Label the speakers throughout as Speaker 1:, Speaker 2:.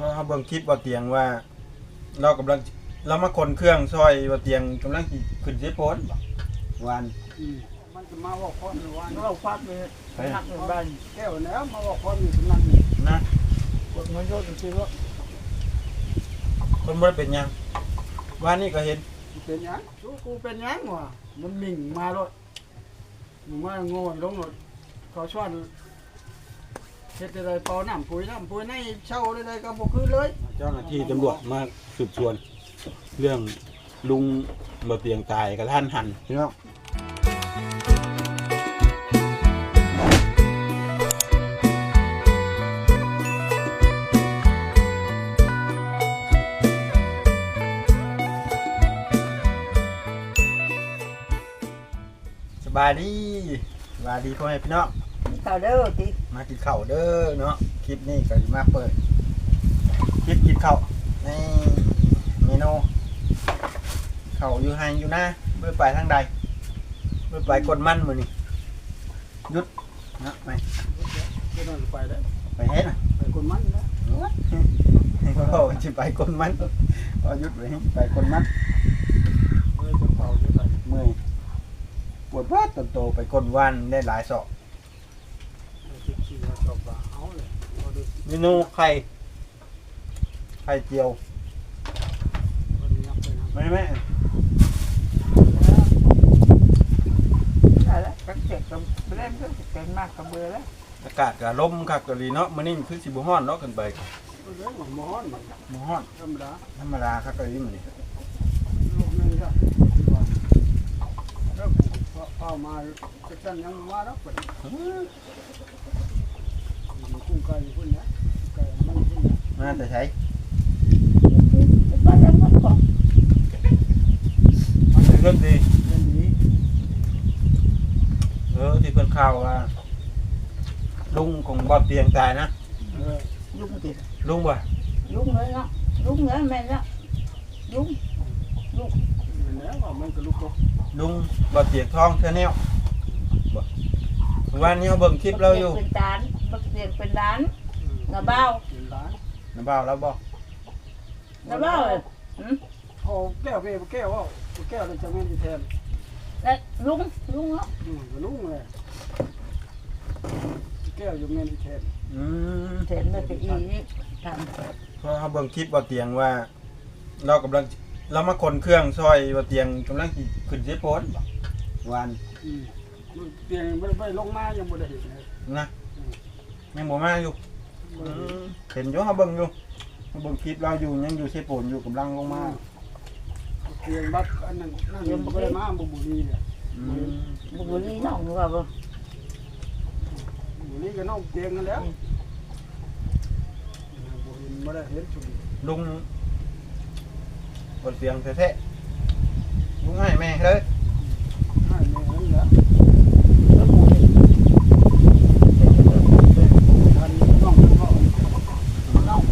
Speaker 1: ราะเขาเบิ่งคลิปว่าเตียงว่า เรากำลังเรามาคนเครื่องซอยว่าเตียงกำลังสิขึ้นเสโพนบ่วัน
Speaker 2: อืมมันจะมาว่าคนวัน
Speaker 3: เราฟัดเลยหักเงินบ้าน
Speaker 2: แก้วแล้วมาว่าคนอยู่สำนักนี่
Speaker 1: นะ
Speaker 3: กดเงินโยนจริงๆว่า
Speaker 1: คนบ่ได้เป็นหยังว่านี่ก็เห็น
Speaker 2: เป็นหยังชูกูเป็นหยังวะมันมิ่งมาเลยมึงมาโง่ลงรถเขาชวน เฮ็ดอะไรเป่าน้ำปุ๋ยน้ำปุ๋ยในเช่าได้ๆก็บ่คือเลย
Speaker 1: เจ้าหน้าที่ตำรวจมาสืบสวน เรื่องลุงบ่เตียงตายกับท่านหันพี่น้องสบายดีสบายดีพ่อแม่พี่น้อง
Speaker 3: ข่าวเด้อติ
Speaker 1: มากินข้าวเด้อเนาะคลิปนี้ก็สิมาเปิดคลิปกินข้าวในเมนูข้าวอยู่ไฮอยู่หน้าเบื่อไปทางใดเบื่อไปกดมันมือนี่หยุดเนาะไป
Speaker 2: ก็ต้องไปได้
Speaker 1: ไปเฮ็ดน่ะ
Speaker 2: ไปคนมันนะ
Speaker 1: โอ้จิไปกดมันพอหยุดไปไปกดมัน
Speaker 2: เลยจะเป่าอยู่ไส
Speaker 1: เมื่อยปวดว่าตนโตไปกดวันได้หลายศอก
Speaker 2: คิดขี้ว่าชอบว่าเอาเลย เอาดู
Speaker 1: เมนูไข่ ไข่เจียว
Speaker 2: มันยับไปนะ
Speaker 1: ไม่ไหม
Speaker 3: ได้แล้วก็เจ็บกับเล่นก็เป็นมากกับเบื่อแล้ว
Speaker 1: อากาศก็ลมคักกะลีเนาะมื้อนี้คือสิบ่ฮ้อนเนาะกันไป
Speaker 2: เอาเลยหมอหมอน
Speaker 1: บ่ฮ้อน
Speaker 2: ธรรมดา
Speaker 1: ธรรมดาคักกะลีมื้อนี้
Speaker 2: ลูกนึงก็ว่าแล้วกูเฝ้ามาจะจันยังมาแล้วเปิดกุ้งไก่พุ่นนะไก่มัน พุ่นนะ
Speaker 1: มาแต่ใช้
Speaker 3: ไปแล้วมันก็
Speaker 1: มันเป็นเรื่องดี
Speaker 2: เรื่องนี้
Speaker 1: เออที่เพิ่นข่าวว่าลุงของบ่อเตียงตายนะ
Speaker 2: เออ
Speaker 3: ยุ่งติ
Speaker 1: ลุงบ่
Speaker 3: ยุ่งเลยเนาะยุ่งเลยแม่เนาะยุ่ง
Speaker 2: แล้วว่ามันก็ลูกก็
Speaker 1: ลุงบ่อเตียงทองเท่าแนวบ่เมื่อวันนี้เขาเบิ่งคลิปเราอยู่
Speaker 3: เป็นดานบักเสียงเป็นดานกระเบ้า
Speaker 2: เป็นร้าน
Speaker 1: น้าบ่าวแล้วบ่
Speaker 3: กระเบ้าเลย
Speaker 2: โอ้แก้วเป้แก้วว่าแก้วเลยจะไม่ได้แทน
Speaker 3: แล้วลุงลุงเนาะ
Speaker 2: อืมลุงเลยแก้วอยู่เงินแทน
Speaker 1: อืม
Speaker 3: เห็นมันก็อีนี่ท
Speaker 1: เพราะเขาเบิ่งคลิปบ่อเตียงว่า เรากำลังเรามาคนเครื่องซอยบ่อเตียงกำลังสิขึ้นเสโพนบ่วัน
Speaker 2: อืมเตียงไม่ได้ลงมายังไม่ได้เห็นเลย
Speaker 1: นะยังบ่มาอยู่อืม เห็นอยู่เขาเบิ่งอยู่เขาเบิ่งคลิปเราอยู่ยังอยู่เสโพนอยู่กำลังลงมา
Speaker 2: เตียงบัดอันนั้นนั่นไม่ได้มาบุบุรีเนี่ย
Speaker 1: อืมำ
Speaker 3: บุรีน้องว่าบ่
Speaker 2: บุรีก็น้องเตียงกันแล้วบุรีไม่ได้เห็นชุด
Speaker 1: ลุงบนเตียงแท้ๆลุงให้แม่เลย
Speaker 2: ให้แม่นั่นแหละ
Speaker 3: แล้วบุรี
Speaker 2: ท่านน้องเขา
Speaker 3: น้อง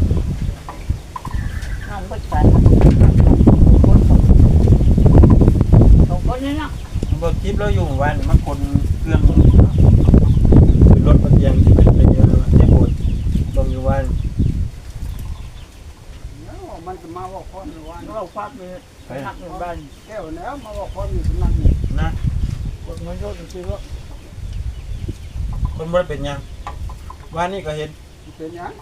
Speaker 3: น้องไปใส่คนสองสองคนนี่เนาะ
Speaker 1: เบิกคลิปเราอยู่วันมาคนเครื่องรถบนเตียงที่เป็นไปเยอะที่ปวดลงอยู่วัน
Speaker 2: แล้วมันจะมาว่าคนวัน
Speaker 3: เราฟัด เลยหักเงินบ้าน
Speaker 2: แก้วแล้วมาว่าคนอยู่สำนักนี่
Speaker 1: นะ
Speaker 3: กดเงินโยนจริงๆว่า
Speaker 1: คนบ่ได้เป็นหยังวันนี้ก็เห็น
Speaker 2: เป็นยัง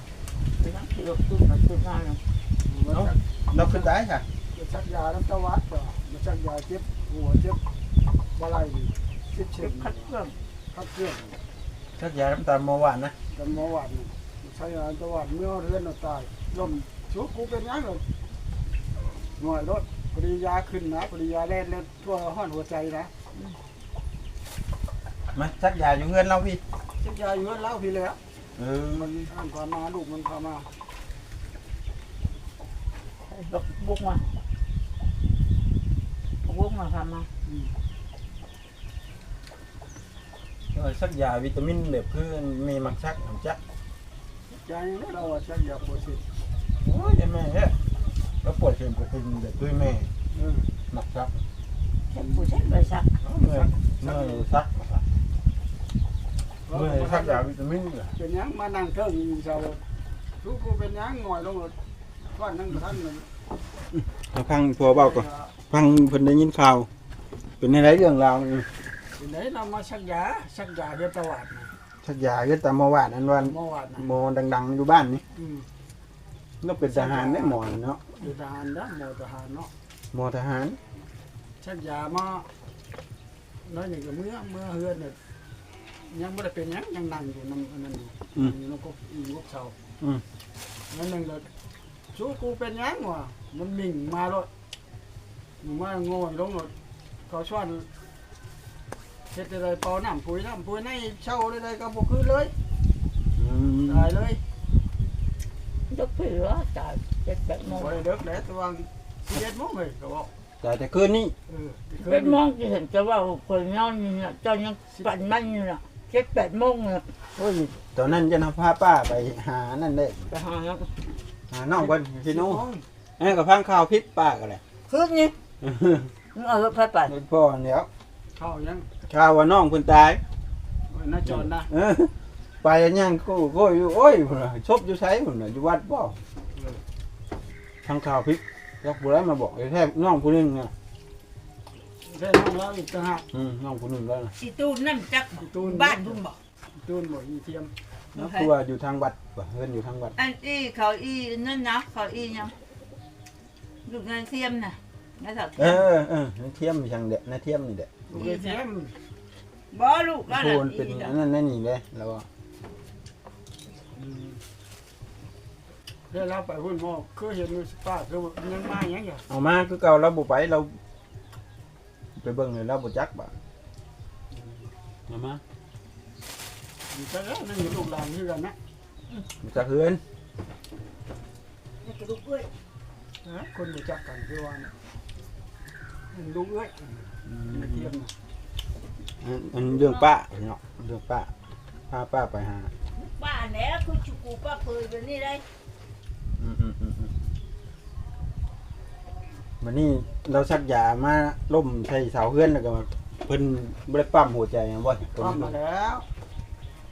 Speaker 3: เป็นนักที่เราตุ้มมาตุ้มหน้าเนาะ
Speaker 1: เราขึ้นได้ค่ะ
Speaker 2: จะชักยาน้ำตาวัดก็จะชักยาเจ็บหัวเจ็บอะไรนี่คิดเช็
Speaker 3: เก็
Speaker 2: ด
Speaker 3: บคัดเครื่อง
Speaker 2: คัดเครื่อง
Speaker 1: ชักยาน้ำตาลเมื่อวานนะ
Speaker 2: กันเมื่อวานนี่ใช้ยาน้ำตาวัดเมื่อเรือนเราตายลมชุกกูเป็นยังเลยหน่วยรถ ปริยาขึ้นนะปริยาแล่นเล่นทั่วห้อนหัวใจนะ
Speaker 1: มาชักยาอยู่เงินเราพี่
Speaker 2: ชักยาอยู่เล่าพี่แล้ว
Speaker 1: เออ
Speaker 2: มันอ่านพามาลูกมันพามา
Speaker 3: ดอกบุกมาบุกมาทำมา
Speaker 1: เออชักยาวิตามินแบบคือมีมักชักมักจัก
Speaker 2: ยาอย่างนี้เราชักยาปวดสิ
Speaker 1: โอ้ยแม่เนี่ย แล้วปวดเข็มก็เป็นแบบด้วยแม่
Speaker 2: เออ
Speaker 1: มักชัก
Speaker 3: เช็ดผู้เช็ดไปสัก
Speaker 1: เมื่อยเมื่อยซักเมื่อยซักยาวิตามินเหรอ
Speaker 2: เป็นยังมานั่งเครื่องอยู่เช้าชูกูเป็นหยังหน่อยลงรถว่านั่งบ่ทันเลย
Speaker 1: มาฟังพัวเบาก่อนฟังเพิ่นได้ยินข่าว เป็นอะไรเรื่องราวนี่
Speaker 2: เป็นไหนเรามาชักยาชักยาเดือดตะวัดน่ะ
Speaker 1: ชักยาเยอะแต่เมื่อวานอันวัน
Speaker 2: เมื่อวานน่ะ
Speaker 1: โมดัง ๆ อยู่บ้านนี่
Speaker 2: อืม
Speaker 1: เราเป็นทหารได้หมอนี่เนาะ
Speaker 2: อยู่ทหารนะหมอทหารเนาะ
Speaker 1: หมอทหาร
Speaker 2: ชักยามาแล้วอย่างกับเมื่อเมื่อเฮือนเนี่ยยังไม่ได้เป็นหยังยังนั่งอยู่นั่นอันนั้นอยู่
Speaker 1: อืม
Speaker 2: อยู่นกอีนกเสา
Speaker 1: อืม
Speaker 2: นั่นนึงเลยชูกูเป็นหยังวะมันมิ่งมาเลยมึงมาโง่ลงรถเขาชวนเฮ็ดอะไรเป่าน้ำปุ๋ยน้ำปุ๋ยในเช่าอะไรก็บ่คืนเลย
Speaker 1: อืม
Speaker 2: ตายเลย
Speaker 3: ย กเสือจ่ายเจ็ดแปดโมง
Speaker 2: บ่ได้เด็กแล้วแตัวาสิเจ็ดโมงเลยก็บอก
Speaker 1: แต่แต่คืนนี้
Speaker 2: เออที่คื
Speaker 3: เป็นนโมงจะเห็นจะว่าคนนอนนี่น่ะเจ้ายังปั่นมันอยู่น่ะเจ็ดแปดโมงน่ะ
Speaker 1: โอ้ยตอนนั้นจะนำพาป้าไปหานั่นได้
Speaker 3: ไปหาแล้ว
Speaker 1: หาน้องเพิ่นพี่โน้
Speaker 2: สิบโมง
Speaker 1: เอ้ยก็พังข่าวพิษป้าก็แหละ
Speaker 3: คืนนี้มึงเอารถไปไป
Speaker 1: เป็นพ่อเดี๋ยว
Speaker 2: เข้ายัง
Speaker 1: ข่าวว่าน้องเพิ่นตาย
Speaker 2: โอ้ยน่าจอดนะ
Speaker 1: เออไปยังกูก็อยู่โอ้ยพุ่นน่ะชบอยู่ไสพุ่นน่ะอยู่วัดบ่ ทางข่าวพิษแล้วผู้ใดมาบอกไอ้แท้น้องผู้หนึงน่ะ
Speaker 2: แค่น้องเราอีกต่างหาก
Speaker 1: อืมน้องผู้หนึงแล้วน่ะ
Speaker 3: อีตูนนั่นจัก
Speaker 2: อีตูน
Speaker 3: บ้านพุ่งบอก
Speaker 2: ตูนบ่อีเทียม
Speaker 1: แล้วตัวอยู่ทางวัดบ่เฮือนอยู่ทางวัด
Speaker 3: อันอีเขาอีนั่นนะเขาอียังลูกเงินเทียมน่ะงั้นสัก
Speaker 1: เออเออนาเทียมอยู่ทางเด็กนาเทียมนี่แหละ
Speaker 2: ลูกเทียม
Speaker 3: บ่ลูกแล้ว
Speaker 1: โท
Speaker 3: น่ะ
Speaker 1: นเป็น
Speaker 3: อี
Speaker 1: อั
Speaker 3: น่ะ
Speaker 1: นนั้นนั่นนี่เลยแล้วก็
Speaker 2: เดี๋ยวเราไปหุ่นหมอคือเห็นอยู่ป้าคือยังมาหยังอยู่
Speaker 1: เอามาคือเก่าเราบ่ไปเราไปเบิ่งเลยเราบ่จักบ่เอามา
Speaker 2: อยู่แต่แล้วนั่นอยู่ลูกหลานคือกันนะ
Speaker 1: บ่จักเฮือน
Speaker 3: ลูกเอ้ย
Speaker 2: ฮะคนรู้จักกันคือว่านะนั่นลูกเอ้ย
Speaker 1: อื
Speaker 2: อีเทียม
Speaker 1: ม
Speaker 2: น่ะ
Speaker 1: อันอันเรื่องป้าเนาะเรื่องป้าพาป้าไปหา
Speaker 3: ป้าแล้วคือจุกูป้าเคยเป็นนี่ได้
Speaker 1: อื มอืมอืมอืมวันนี้เราชักยามาล่มใส่เสาเฮือนแล้วก็เพิ่นบ่ได้ปั๊มหัวใจหยังบ่
Speaker 2: ปั๊มมาแล้ว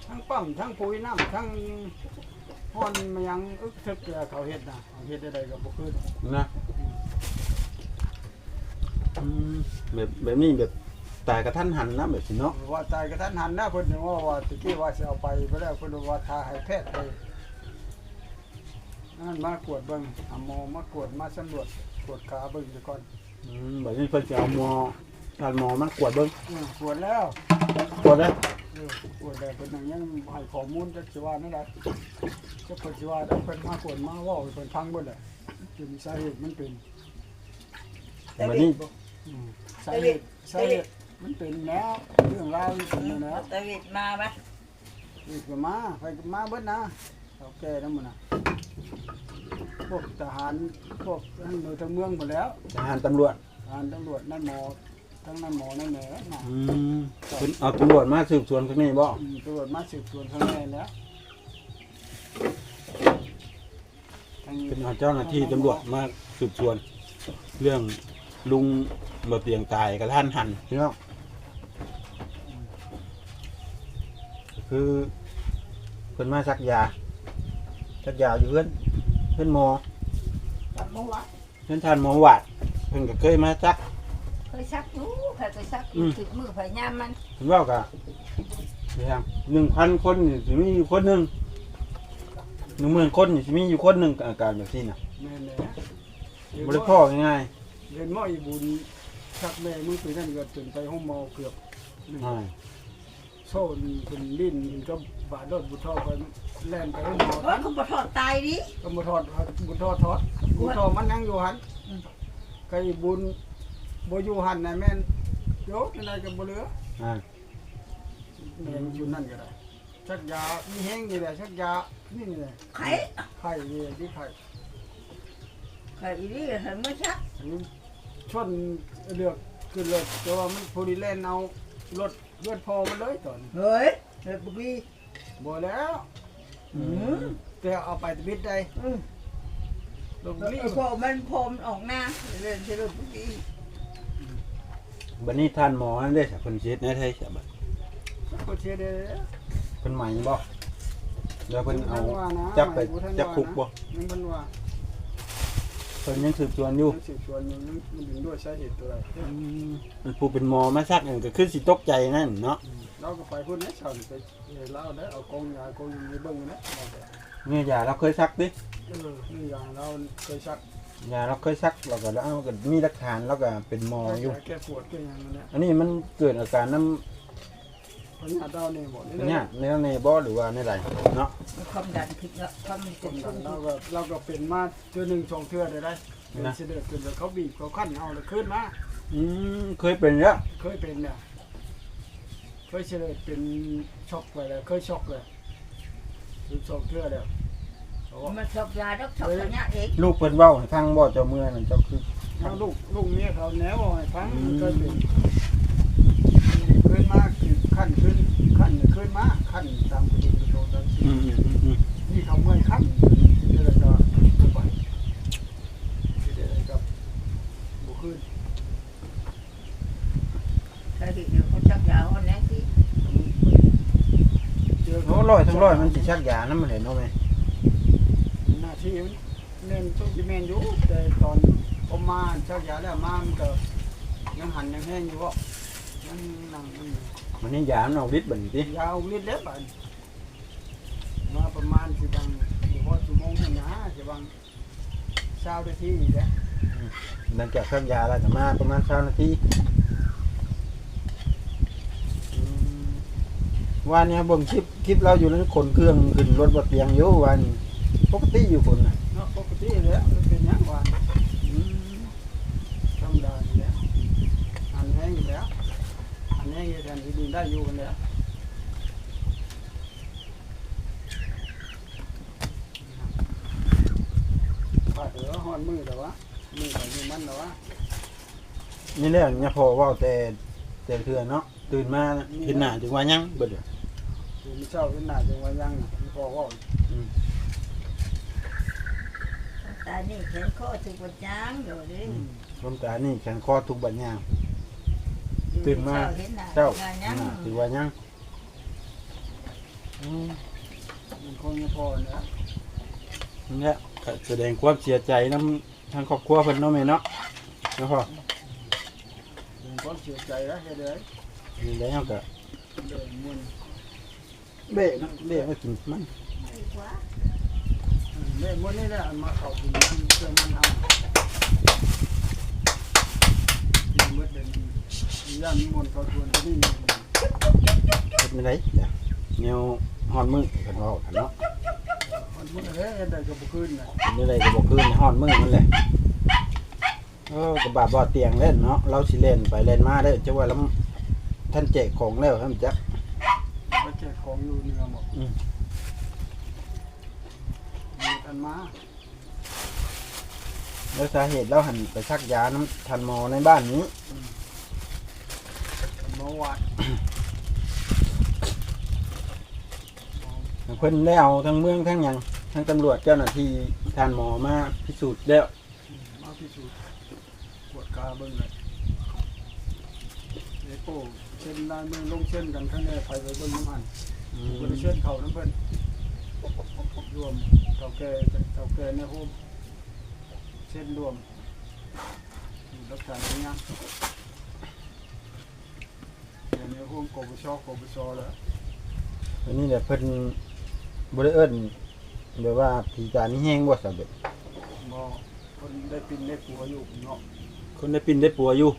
Speaker 2: ทั้งปั๊มทั้งปุ๋ยน้ำทั้งฮอนมายังอึกทึกแล้วเขาเฮ็ดนะเขาเฮ็ดได้ก็บ่คืน
Speaker 1: นะอืมแบบแบบนี้แบบตายกระทันหันนะแบบนี้เนาะ
Speaker 2: ว่าตายกระทันหันนะเพิ่นว่าว่าตะกี้ว่าสิเอาไปบ่แล้วเพิ่นว่าทาให้แพทย์ไป นั่นมากวดเบิ่งเอาหมอมากวดมาสำรวจกวดขาเบิ่งซะก่อน
Speaker 1: อืมแบบนี้เพิ่นจะเอาหมอทานหมอมันกวดเบิ่ง
Speaker 2: เออกวดแล้ว
Speaker 1: กวดแล้ว
Speaker 2: เออกวดแล้วเพิ่นยังให้ข้อมูลจักสิว่านั่นแหละจักเพิ่นสิว่าได้เพิ่นมากวดมาเว้าให้เพิ่นฟังเบิดแหละจึงสาเหตุมันเป็น
Speaker 1: แบบนี้
Speaker 2: อืมสาเหตุสาเหตุมันเป็นแล้วเรื่องราวมันเป็นแล้วนะ
Speaker 3: ตะวิดมาปะ
Speaker 2: อีกก็มาไปก็มาเบิดนะ เอาแก่แล้วมันนะพวกทหารพวกนั่นหน่วยทางเมืองหมดแล้ว
Speaker 1: ทหารตำรวจ
Speaker 2: ทหารตำรวจนั่นหมอทั้งนั่นหมอนั่นแหน่นะ
Speaker 1: อืมเพิ่นเอาตำรวจมาสืบสวนข้างนี้บ่
Speaker 2: อืมตำรวจมาสืบสวนข้างในแล้วทาง
Speaker 1: เป็นเอาเจ้าหน้าที่ตำรวจมาสืบสวน เรื่องลุงบ่เตียงตายกระทันหันพี่น้องคือเพิ่นมาซักยา ซักยาอยู่เพื่อนเพื่อนหมอ
Speaker 3: กับเมื่อวาน
Speaker 1: เพื่อนทานหมอหวาดเพิ่นก็เคยมาซัก
Speaker 3: เคยซักอยู่เคยเคยซัก
Speaker 1: อืม
Speaker 3: ติดมือพยายามมัน
Speaker 1: เพิ่นเว่ากะอย่างหนึ่งพันคนนี่สิมีอยู่คนหนึ่งหนึ่งหมื่นคนนี่สิมีอยู่คนหนึ่งกับอาการแบบนี้น่ะ
Speaker 2: แม่นแหละ
Speaker 1: บริพ่อง่าย
Speaker 2: เรียนหมออีบุญชักแม่มึงไปนั่นก็จนไปห้องหมอเกือบหนึ่ง
Speaker 1: ๆง่าย
Speaker 2: โซ่นี่เป็นลิ้นมันก็ บาดรถบุทอไปแล่นไปห้องหมอ
Speaker 3: เฮ้ยเขาบอทอดตายดิ
Speaker 2: ก็บุทอดบุทอดทอดบุทอดมันยังอยู่หันไก่บุญบ่อยู่หันนะแม่นโยกอะไรก็บ่เหลือ
Speaker 1: อ่า
Speaker 2: แม่นอยู่นั่นก็ได้ชักยามีแห้งนี่แหละชักยานี่นี่แหละ
Speaker 3: ไข่
Speaker 2: ไข่นี่ที่ไข่
Speaker 3: ไข่อีนี่เห็นไหมชัก
Speaker 2: อันนี้ชนเลือกขึ้นรถแต่ว่ามันพอดีแล่นเอารถเลือดพอมันเลยตอน
Speaker 3: เฮ้ยเฮ้ยปุ๊กกี้
Speaker 2: บ่แล้ว
Speaker 3: อืม
Speaker 2: แต่เอาไปตะบิดได้
Speaker 3: อืม
Speaker 2: ลง
Speaker 3: เอ
Speaker 2: นี่
Speaker 3: อพอมันพอมนออกหน้าเล่นที่รถปุ๊กกี้
Speaker 1: บัดนี้ทานหมอนั่นได้สักคนเช็ดในไทยใช่บัด
Speaker 2: ก็เชียร์ได้
Speaker 1: คนใหม่บ่แล้วเพิ่นเอา
Speaker 2: ยังว่นะ
Speaker 1: จับไป
Speaker 2: ม่ทัน
Speaker 1: จับคุกบ่
Speaker 2: ยังเพิ่นว่า
Speaker 1: เพิ่นยังสืบสวนอยู่
Speaker 2: ยังสืบสวนอยู่ยังมันถึงด้วยสาเหตุตัวใด
Speaker 1: มันผู้เป็นหมอมาซักนั่นก็คือสิตกใจนั่นเนาะ
Speaker 2: เราก็ไปพุ่นนะชาวนี่ไปเล่าได้อเอากองยากองยาไปเบิ่งนะเราก็
Speaker 1: เนี่ยยาเราเคยซักดิ
Speaker 2: เออนี่อย่างเราเคยชัก
Speaker 1: ยาเราเคยซักเราก็เอาก็มีหลักฐานเราก็เป็นหมออยู่
Speaker 2: แก้ปวดแก้หยังนั่นแหละ
Speaker 1: อันนี้มันเกิดอาการน้ำ
Speaker 2: พญาเต้านี่บ่นี่
Speaker 1: เนี่ยในในบ่หรือว่าในไรเนาะ
Speaker 3: ความดันขึ้นแล้วความ
Speaker 2: ค
Speaker 3: เป็น
Speaker 2: น
Speaker 3: ช่
Speaker 2: นั้
Speaker 3: วนง
Speaker 2: เราก็เราก็เป็นมาเทื่อหนึงสองเทื่อได้ได้เป็นเสด็จขึ้นแล้วเขาบีบเขาคั่นเอาแล้วขึ้นมา
Speaker 1: อืมเคยเป็นแล้ว
Speaker 2: เคยเป็นเนี่ยเคยเสด็จเป็นช็อกไปแล้วเคยช็อกเลยถึงสองเทื่อแล้วเขาว่า
Speaker 3: มันชอบยาดอกชอบสัญญาเอง
Speaker 1: ลูกเพิ่นเว้าให้ฟังบ่เจ้าเมื่อนั่นเจ้าคือ
Speaker 2: เอาลูกลูกเมียเขาแนวเอาให้ฟัง
Speaker 1: อืม
Speaker 2: มันเคยเป็นขึ้นมาคือ ขั้นขึ้นขั้นเนี่ยขึ้นมาขั้นตามกระดูกกระโดดตามสิ่
Speaker 1: อื
Speaker 2: ง
Speaker 1: มอืมอืมอืม
Speaker 2: นี่เขาเมื่อยขั้นนี่แหละก็บ่ไปนี่แหละกับบุขึ้น
Speaker 3: เคยเห็นอยู่เขาชักยาอ่อนแรงที่
Speaker 2: เจอ
Speaker 1: โอ้ร้อยทั้งร้อยมันสิชักยานํมันเห็นเนาะแม่
Speaker 2: หน้าที่มันเล่นต้องจิเมนอยู่แต่ตอนผมมาเช้ายาแล้วมามันก็ยังหันยังแห้งอยู่บ่ยังนั่งอยู่
Speaker 1: มันนี่ยามันออกฤทธิ์บัดนี้ติ
Speaker 2: ยาวนิดเล็บอะมาประมาณสิบังอยู่พอชั่วโมงถึงนะสิบังเช้าได้ที่นี่แหละ
Speaker 1: หลังจากชักยาแล้วก็มาประมาณ20นาทีอืมว่าเนี่ยเบิ่งคลิปคลิปเราอยู่นั้นคนเครื่องขึ้นรถบ่เตียงอยู่วันปกติอยู่คนน่ะ
Speaker 2: เนาะปกติแล้วมันเป็นหยังวานอืมธรรมดาอยู่แล้วหันแห้งอยู่แล้วหันแห้ง อยู่แทนที่ดินได้อยู่กันแล้วว่าเออหอนมือแต่ว่ามือของมือมันแต่ว่า
Speaker 1: นี่แหละเนี่ยพอเว้าแต่แต่เทื่อเนาะตื่นมาเห็นหน้าจึงว่ายังเบิดเด้อ
Speaker 2: คือมันเช้าขึ้นหน้าจังว่ายังน่ะมันพอเว่า
Speaker 3: ตานี่แขนข้อถูกบดยางเดี๋ยวนี้
Speaker 1: ลมตานี่แขนคอทุกบัดย่าง ตื่นมา
Speaker 3: เห็นหน้า
Speaker 1: เจ้า
Speaker 3: งานยัง
Speaker 1: น่ะถือว่ายังอืม
Speaker 2: มันคงไม่พอเนี่ย
Speaker 1: นี่แหละก็แสดงความเสียใจนํทางครอบครัวเพิ่นเนาะแม่เนาะเนาะพ่อ
Speaker 2: เป็นความเสียใจแล้วเฮ็ดได้
Speaker 1: นี่แหล้วก็
Speaker 2: เดินมุ่น
Speaker 1: เบ้นะเบ้มากินมัน
Speaker 3: ดีกว่า
Speaker 2: เดินมุ่นนี่แหละอันมาเข้ากินเครื่องมันเอา กินเมื่อเดินย่านมุ่นเขาชวนที่นี่
Speaker 1: เฮ็ดไม่ได้เดี๋ยวแนวฮอนมือเพิ่นเว้ากันเนาะ
Speaker 2: มันมุ่นเฮ้ยเฮ็ดได้ก็บ่คืนนะ
Speaker 1: เฮ็ดไม่ได้ก็บ่คืนฮอนมือมันแหละเออก็บาดบ่เตียงเล่นเนาะเราสิเล่นไปเล่นมาเด้อจังว่าแล้วท่านแจกของแล้วท่านจัก
Speaker 2: ไปแจกของอยู่เหนือหมด
Speaker 1: อืม
Speaker 2: มีอันมา
Speaker 1: แล้วสาเหตุเราหันไปซักยาน้ำทันหมอในบ้านนี้
Speaker 2: อันมาวัด
Speaker 1: เพิ่นแล้วทั้งเมืองทั้งหยังทั้งตำรวจเจ้าหน้าที่ทานหมอมาพิสูจน์แล้ว
Speaker 2: มาพิสูจน์ปวดกาเบิ่งเลยเอโป้เช่นลายมือลงเส้นกันข้างในไฟไปเบิ่งน้ำหัน
Speaker 1: อื
Speaker 2: บริ
Speaker 1: ม
Speaker 2: เชิญเขาน้ำเพิ่นรวมเท่าแก่เท่าแก่ในโฮม เช่นรวมอยู่รักษาพยานในโฮมกบชกบชแล้ว
Speaker 1: อันนี้แหละเพิ่นบ่ได้เอิ้นแบบว่าผีตานี่แห้งบ่สำเร็จ
Speaker 2: บ่คนได้ปินได้ปัวอยู่เนาะ
Speaker 1: คนได้ปินได้ปัวอยู่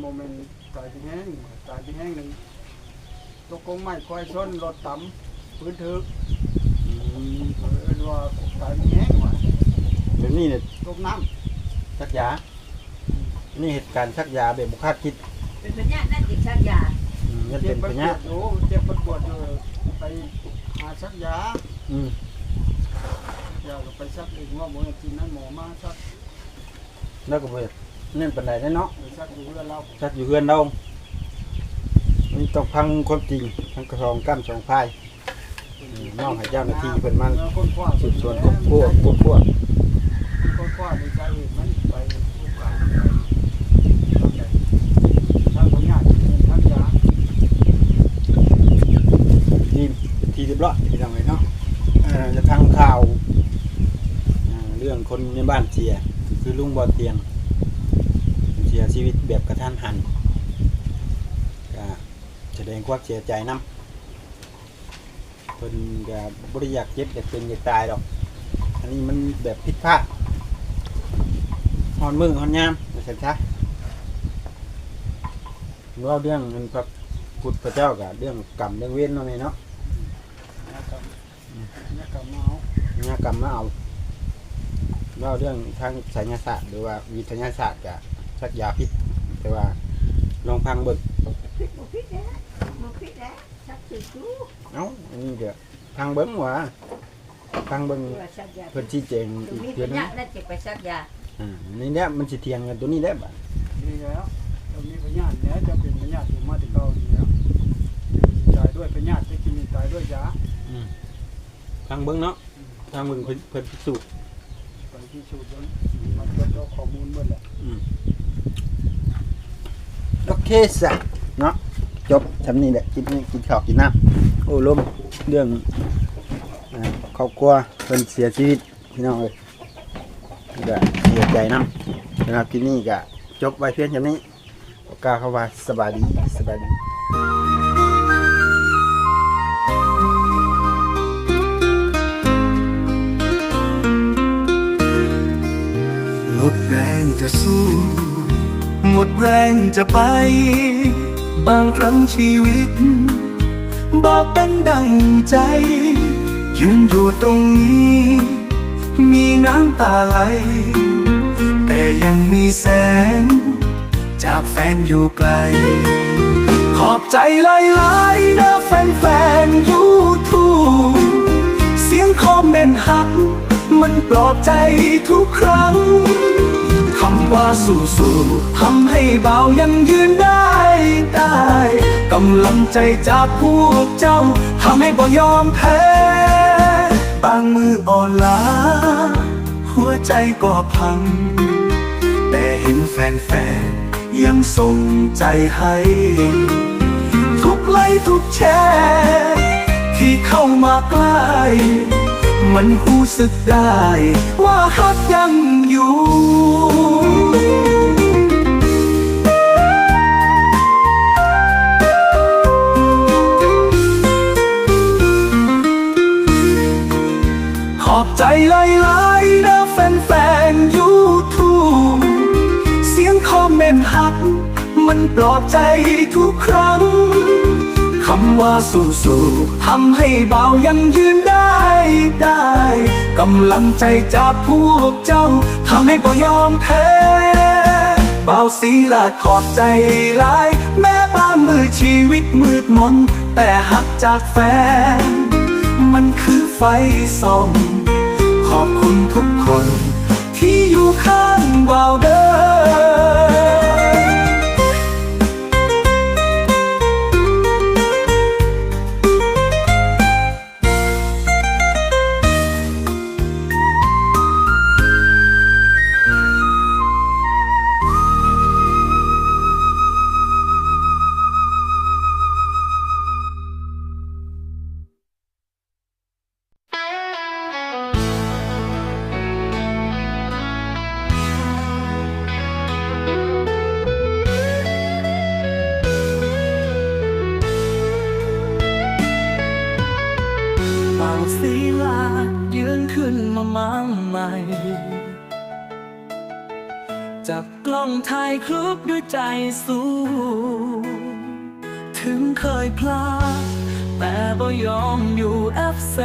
Speaker 2: โมเมนต์ตายที่แห้งตายที่แห้งหนึ่งตกกงไม้ควายชนรถต่ำพื้นถึก
Speaker 1: อืม
Speaker 2: เอิ้นว่าตายที่แห้งว่ะ
Speaker 1: แบบนี้เนี่ย
Speaker 2: ตกน้
Speaker 1: ซักยา นี่เหตุการณ์ซักยาแบบบ่คาดคิด
Speaker 3: เป็นปัญญานั่นจิตชักยา
Speaker 1: อืมนั่นำ
Speaker 2: เจ็
Speaker 1: เป็
Speaker 2: บ
Speaker 1: น
Speaker 2: ปว
Speaker 1: ปัญญา
Speaker 2: ดอยู่เจ็บปวดอยู่ไปหาชักยา
Speaker 1: อืม
Speaker 2: อยากไปซักเองว่าหมอกินนั้นหมอมาซัก
Speaker 1: แล้วก็บ่นั่นปานใดได้เนาะ
Speaker 2: ไปซักอยู่เพื่อนเรา
Speaker 1: ซักอยู่เฮือนเรานี่ต้องพังความจริงทั้งกระทองกั้มสองพายน้องให้เจ้าหน้าที่เพิ่นมา
Speaker 2: คนคว้า
Speaker 1: สืบสวนควบคู่ควบคู่
Speaker 2: ทีทีเรียบร้อยไปทำไงเนาะจะทำข่า
Speaker 1: วเรื่องคนในบ้านเสียคือลุงบอดเตียง เสียชีวิตแบบกระทันหันก็แสดงความเสียใจนำเพิ่นแบบบริยากเจ็บอยากเป็นอยากตายหรอก อันนี้มันแบบผิดพลาด อนมือฮอนยามว่าซั่นซะเว่าเรื่องมันพระพุทธเจ้าก็เรื่องกรรมเรื่องเวรเนาะแม่เนาะ
Speaker 2: เนี่ยกรรมเนี่ยกรรมมาเอา
Speaker 1: เนี่ยกรรมมาเอาเล่าเรื่องทางไสยศาสตร์หรือว่าวิทยาศาสตร์กับชักยาพิษแต่ว่าลองพังเบิก
Speaker 3: พิษบ่พิษแล้บ่พิษแล้วชักสิกู
Speaker 1: เอ้าอันนี้เดี๋ยวพังเบิ้งหว่าพังเบิ้ง
Speaker 3: เพื่อชักยา
Speaker 1: เพื่อชี้แจง
Speaker 3: ตรง
Speaker 1: อีก
Speaker 3: นี้
Speaker 1: เพื่
Speaker 3: เป็
Speaker 1: อนน
Speaker 3: ยา
Speaker 1: นึง
Speaker 3: นั่นจะไปชักยา
Speaker 1: อ่าอันนี้เนี่ยมันสิเทียงกันตัวนี้ได้บ่ะ
Speaker 2: ดีแล้วตรงนี้พญาติแล้วจะเป็นพญาติอยู่มาที่เก่าดีแล้วตายด้วยพญาติจะกินตายด้วยยา
Speaker 1: พังเบิ้งเนาะพังเบิ้งเพิ่นเพิ่นพิสูจน์
Speaker 2: ไปที่สูตรนั้นมันก็เอาข้อมูลหมดแหละ
Speaker 1: โอเคสักเนาะจบทำนี่แหละกินนี่กินข้าวกินน้ำโอ้ลมเรื่องอ่าครอบครัวเพิ่นเสียชีวิตพี่น้องเอ้ยก็เสียใจน้ำสำหรับที่นี่ก็จบไว้เพียงแค่นี้กล่าวคำว่าสบายดีสบายดี
Speaker 4: หมดแรงจะสู้ หมดแรงจะไป บางครั้งชีวิต บอกเป็นดังใจ ยืนอยู่ตรงนี้ มีน้ำตาไหล ยังมีแสง จากแฟนอยู่ไกล ขอบใจหลายๆนะแฟนๆยูทูบเสียงคอมเมนต์หัก มันปลอบใจทุกครั้งคำว่าสู้ๆทำให้เบายังยืนได้ได้กำลังใจจากพวกเจ้าทำให้บ่ยอมแพ้บางมืออ่อนล้า หัวใจก็พัง ห็นแฟนๆ ยังส่งใจให้ ทุกไลค์ทุกแชร์ที่เข้ามาใกล้ มันรู้สึกได้ว่าฮักยังอยู่ขอบใจหลายๆนะแฟนๆ คอมเมนต์หัก มันปลอบใจทุกครั้ง คำว่าสู้ๆทำให้เบายังยืนได้ได้ กำลังใจจากพวกเจ้าทำให้บ่ยอมแพ้เบาสีลาขอบใจหลาย แม้บ้านมือชีวิตมืดมน แต่หักจากแฟน มันคือไฟส่อง ขอบคุณทุกคน ที่อยู่ข้างวาเดิน ยพลาด แต่บ่ยอมอยู่แอบแซ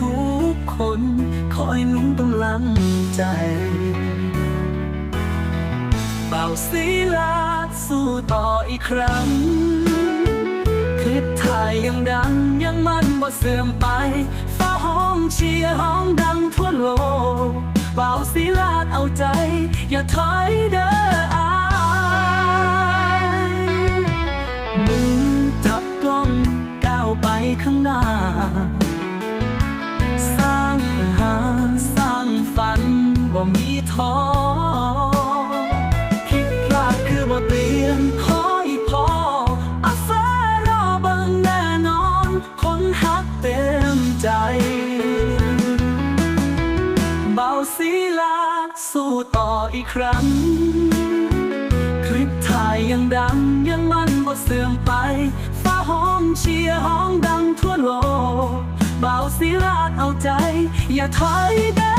Speaker 4: ทุกคน คอยนุนกำลังใจเบาศิลาดสู้ต่ออีกครั้งคลิปถ่ายยังดังยังมันบ่เสื่อมไปฟ้าห้องเชียร์ห้องดังทั่วโลกเบาศิลาดเอาใจ อย่าถอยเด้ออ ข้างหน้า สร้างหาสร้างฝันบ่ามีท้อผิดพลาดคือบ่เตรียมขออีกพออาฟ้ารอเบิ่งแน่นอน คนฮักเต็มใจ เบาสีลาสู้ต่ออีกครั้งคลิปถ่ายยังดังยังมันบ่เสื่อมไป ห้องเชียร์ห้องดังทั่วโลกเบาศิราดเอาใจ อย่าถอยเด้